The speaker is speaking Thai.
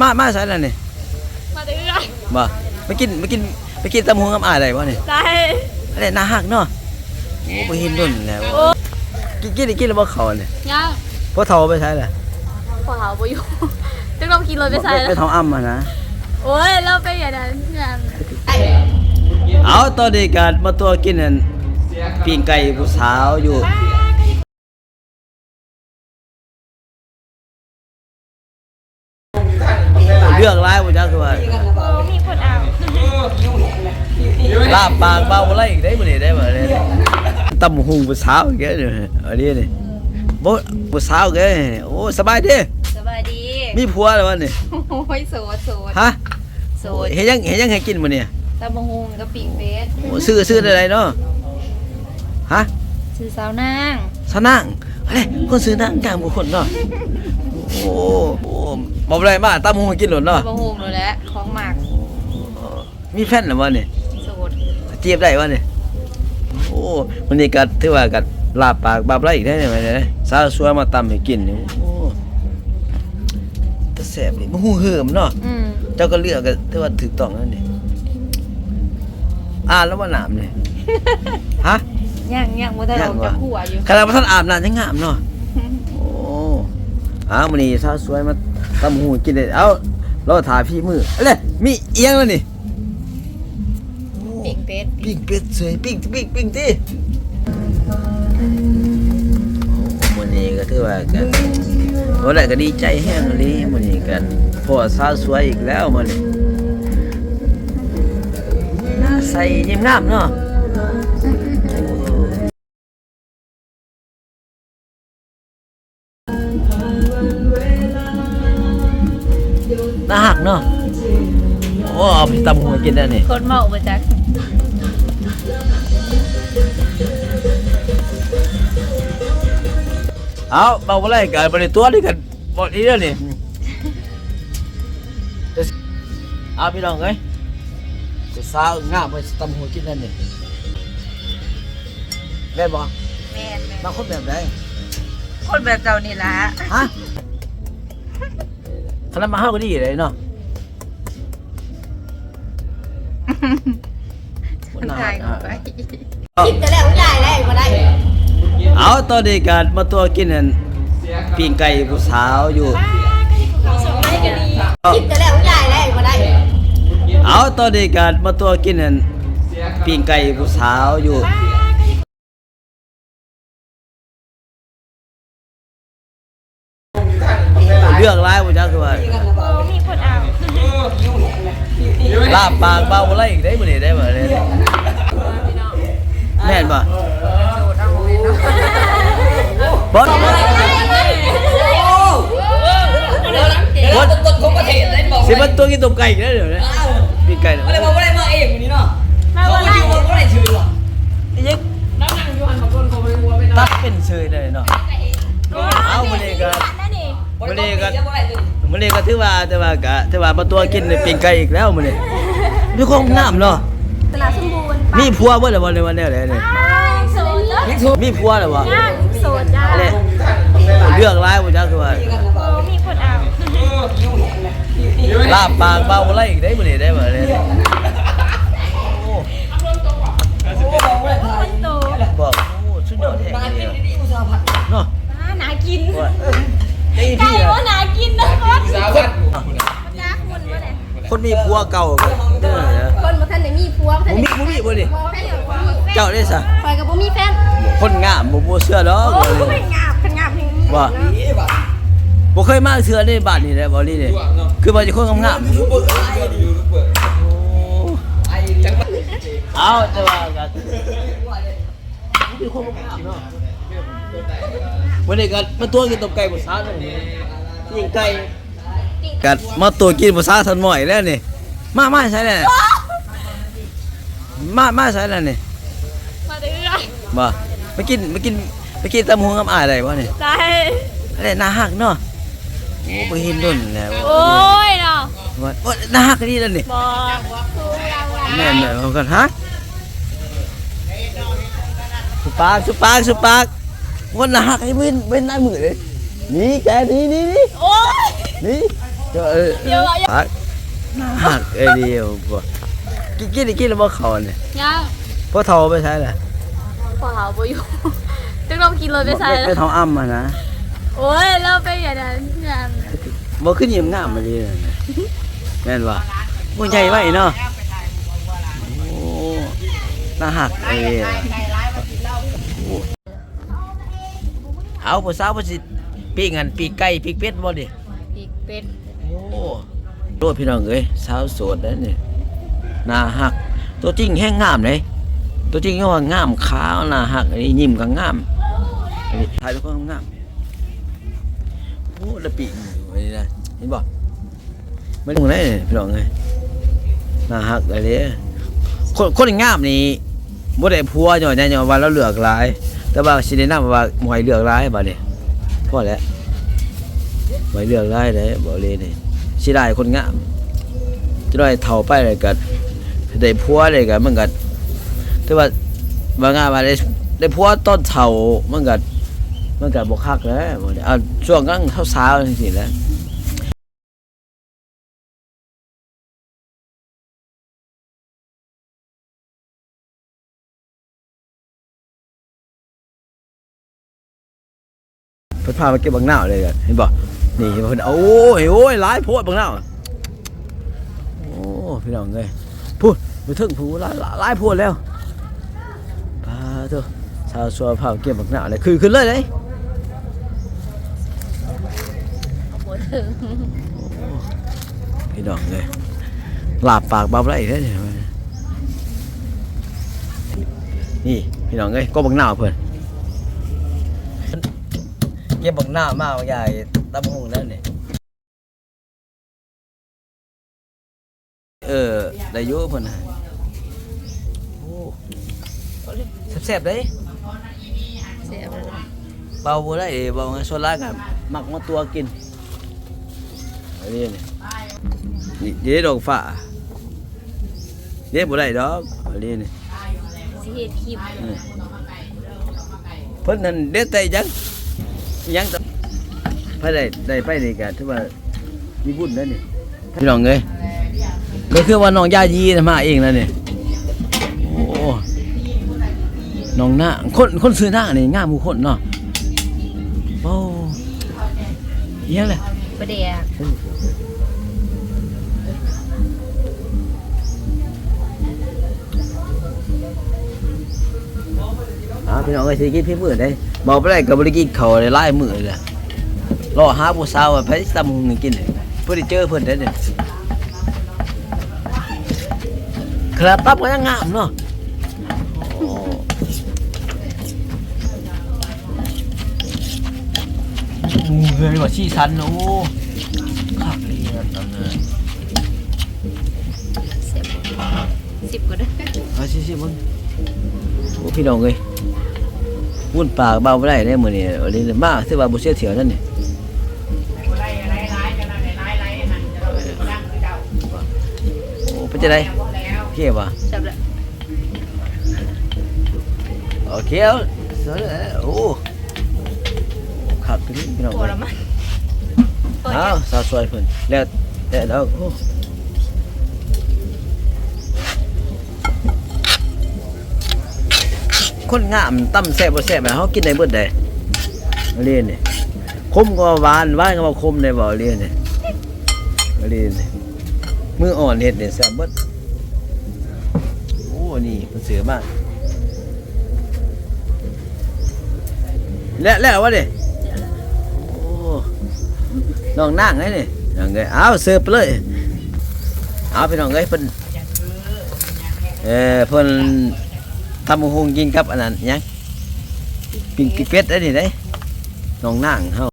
มามาใส่แล้วนี่มาเรื่อยบ่ไปกินไปกินไปกินตำหงกับอ้ายได้บ่นี่ได้อะไรน่าฮักเนาะโอ้บ่เห็นโดนแล้วโอ้กินกินได้กินแล้วบ่เข้านี่ย่างพอเฒ่าไปใส่ล่ะพอหาบ่อยู่จึงต้องกินรถไปใส่ไปแล้วเฒ่าอ้ำอะนะโอ้ยเราไปอย่างนั้นอย่างเอาตอนนี้ก็มาตัวกินนั่นปิ้งไก่ผู้สาวอยู่ เลือกหลายบ่จักคือว่าโอ้มีคนเอาลาบปากเบาอะไรอีกได้บ่นี่ได้บ่เนี่ยตำหุงผู้สาวแกเนี่ยอันนี้นี่บ่ผู้สาวแกโอ้สบายดีสบายดี มีผัวแล้ววะนี่โอ้ยโสดโสดฮะโสดเฮ็ดยังเฮ็ดยังให้กินบ่เนี่ยตะบงฮงกับปีกเฟสโอ้ซื้อซื้อได้ไรเนาะฮะชื่อสาวนางสนั่งอะไรคนซื้อนางกลางบุคคลเนาะ โอ้โอ้บ่เป็นไรมาตำหุงให้กินหล่นตะเนาะบงฮงเลยแหละของหมากมีแฟนแล้ววะนี่โสดเจี๊ยบได้วะนี่โอ้วันนี้ก็ถือว่าก็ลาบปากบาปไรอีกได้ไหมเนี่ยสาวสวยมาตำให้กินนี่โอ้แต่แซ่บนี่มันหูเหิมเนาะ อืมเจ้าก็เลือกก็ถือว่าถูกต้องแล้วนี่อ่านแล้วว่าหนามนี่ฮะ ย่างย่างบ่ได้ออกจากหัวอยู่ขนาดว่าท่านอาบน้ำยังงามเนาะโอ้ อ้าวมันนี่สาวสวยมาตำหูกินได้เอ้าเราถ่ายพี่มืออะไรมีเอียงแล้วนี่ปีกเฟสปิ้งเป็ดสวยปิ้งปิ้งปิ้งตีมันนี้ก็ถือว่ากันวันแรกก็ดีใจแห้งเลยมันนี้กันพอสาวสวยอีกแล้วมันนี้หน้าใสยิ้มงามเนาะ น่าหักเนาะโอ้เอาไปตำหัวกินได้นี่คนเมาบ่จักเอาเบาอะไรกันบริตัวนี่กันบอนี้เด้อนี่เอาพี่น้องเอ้ยจะสาวงามไปตำหัวกินนั่นนี่แม่นบ่แม่นบางคนแบบไหนๆคนแบบเจ้านี่ล่ะฮะ คณะมาเฮาก็ดีเลยเนาะบ่น่าถ่ายฮะไปคิดจะแล้วใหญ่แล้วมาได้เอาตอนนี้กันมาตัวกินนั่นปิ้งไก่ผู้สาวอยู่คิดจะแล้วใหญ่แล้วมาได้เอาตอนนี้กันมาตัวกินนั่นปิ้งไก่ผู้สาวอยู่ เลือกหลายบ่จักคือว่าโอ้มีคนเอาลาบปากเบาอะไรอีกได้บ่นี่ได้บ่เนี่ยแม่นบ่บดบดต้นของประเทศได้บอกสิมันตัวกินต้มไก่อีกแล้วเดี๋ยวนี้ปิ้งไก่เนี่ยอะไรบอกว่าได้มาเองวันนี้เนาะมาเขาบ่ไม่ได้คิวว่าได้ชื่อหรอยังตัดเป็นเชยเลยเนาะเอามื้อนี้ก็นั่นนี่ มื้อนี้ก็มื้อนี้ก็ถือว่าแต่ว่าก็ถือว่ามาตัวกินปิ้งไก่อีกแล้วมื้อนี้มีความงามเนาะตลาดสมบูรณ์มีผัวบ่ล่ะวันนี้วันนี้เลยนี่โสดแล้วมีผัวแล้วบ่ย่างโสดจ้าอะไรเลือกหลายบ่จักคือว่าโอ้มีคนเอาลาบปากเบาอะไรอีกได้บ่นี่ได้บ่เนี่ย คนมีผัวเก่าก็เด้อนะคนมาท่านไหนมีผัวบ่มีบ่มีบ่นี่พอแค่อย่างว่ามีแฟนเจ้าได้ซะคอยกับบ่มีแฟนคนงามบ่บ่เชื่อดอกโอ้บ่เป็นี่นงามเป็นงามเพลงว่าบ่เคยมาเชื่อในบ้านนี่แหละบ่นี่นี่คือว่าจะคนงามๆโอ้เอาแต่ว่าก็มีคนงามเนาะวันนี้ก็มาตัวกินตบไก่บ่ซ่าจังนี่ยิงไก่ กัดมาตัวกินบ่ซ่าทันหม่อยแล้วนี่ มามาใช่แล้วมามาใช่แล้วนี่มาเรื่อยบ่มากินมากินมากินตำหงกับอ้ายได้บ่นี่ได้อะไรน่าฮักเนาะโอ้ไปเห็นดนแล้วโอ้ยเนาะว่าโอ้น่าฮักดีนั่นนี่บอกแม่นแม่นเอากันฮะสุปากสุปากสุปากวันน่าฮักให้เว้นเว้นหน้ามือเลยนี่แกนี่นี่นี่โอ้ยนี่ เดียวเออเดี๋ยวอะหักหักเอ้ยเดียวบ่กินกินกินแล้วบ่เขาเนี่ยยังพอเฒ่าไปใช้แหละพอหาบ่อยู่ตึงเรากินเลยไปใส่ไปแล้วเฒ่าอ้ำอะนะโอ้ยเราไปอย่างนั้นงานบ่ขึ้นยิ้มงามมาดีนั่นน่ะแม่นบ่บ่ใหญ่ไว้เนาะโอ้น่าหักเอ้ยเอาผู้สาวผู้สิปีกันปีไก่ปีเป็ดบ่ดิปีเป็ด โอ้โลดพี่น้องเอ้ยสาวโสดแล้วนี่น่าหัก ตัวจริงแห้งงามเลยตัวจริงก็ว่างามขาวน่าหักอันนี้ยิ้มก็งามอันนี้ถ่ายแล้วก็งามโอ้แล้วปีอยู่อันนี้นะเห็นบ่ไม่ต้องไหนพี่น้องเอ้ยน่าหักอะไรเนี่ยคนคนงามนี่บ่ได้ผัวหน่อยๆหน่อยว่าเราเหลือกหลาย แต่ว่าสิแนะนำว่าหมวยเหลือกหลายบัดนี้พอแล้ว หมวยเลือกหลายได้บ่เลยนี่สิได้คนงามจะได้เฒ่าไปเลยก็ได้ผัวเลยก็มันก็แต่ว่าบางงานว่าได้ได้ผัวต้นเฒ่ามันก็มันก็บ่คักแล้วบ่ได้เอาช่วงกลางสาวๆจังซี่และเพิ่นพาไปเก็บบังนาเลยก็เห็นบ่นี่เห็ นบ่เพิ่นเอาโอ้ยโอ้ยหลายโพดบังนาวโอ้พี่น้องเอ้ยพูดไปถึงผู้หลายหลายโพดแล้วพาเถอะชาวซัวพาไปเก็บบังนาวเลยคือขึ้นเลยเลยพี่น้องเอ้ยลาบปากเบาไรเด้อเนี่ยนี่พี่น้องเอ้ยก็บังนาวเพิ่อนเก็บบังนาวมาเอาใหญ่ ตำหงแล้วนี่เออได้อยู่เพิ่นน่ะโอ้แซ่บๆเด้เสียไปแล้วเบาบ่ได้เบาไงส่วนหลายก็มักมาตัวกินอันนี้นี่นี่เดี๋ยวดอกฟ้าเดี๋ยวบ่ได้ดอกอันนี้นี่สิเฮ็ดคลิปอืมเพิ่นนั่นเด็ดแต่ยังยังแต่ ไปได้ได้ไปนี่ก็ถือว่ามีบุญแล้วนี่พี่น้องเอ้ยก็คือว่าน้องยายีน่ะมาเองแล้วนี่โอ้น้องหน้าคนคนซื้อหน้านี่งามผู้คนเนาะโอ้เอียงเลยประเดี๋ยวอ่าพี่น้องเอ้ยสิกินพี่มื้อได้บอกไปได้ก็บ่ได้กินข้าวได้หลายมื้อเลย รอหาผู้สาวว่าไปตำหุงนี่กินเลยเพิ่นได้เจอเพิ่นได้เนี่ยครับตับก็ยังงามเนาะโอ้อืมเฮ้ยว่าชีสันโอ้คักเลยนะตำนานเสียสิบก็ได้เอาสิสิมึงโอ้พี่น้องเอ้ยวุ่นปากเบาบ่ได้เด้มื้อนี้เอาเลยมาถือว่าบ่เสียเที่ยวนั่นนี่ โอ้เป็น จะไดโอเคป่ะจับแล้วโอเคเอาสวยเลยโอ้ขับขึ้นพี่น้องโคละมันโอ้ยอ้าวสาวสวยเพิ่นแล้วแล้วแล้วโอ้คนงามตั้มแซ่บบ่แซ่บนะเฮากินได้เบิดได้เอาเรียนนี่คมก็หวานหวานก็บ่คมได้บ่เอาเรียนนี่เอาเรียนนี่ มืออ่อนเฮ็ดนี่แซ่บเบิดโอ้นี่เพิ่นเสือมากแล้วแล้ววะดิโอ้น้องนั่งไงเนี่ยน้องเอ้ยเอาเสิร์ฟไปเลยเอาพี่น้องเอ้ยเพิ่นเออเพิ่นทำหงกินกับอันนั้นยังปิ้งเป็ดได้นี่ได้น้องนั่งเฮา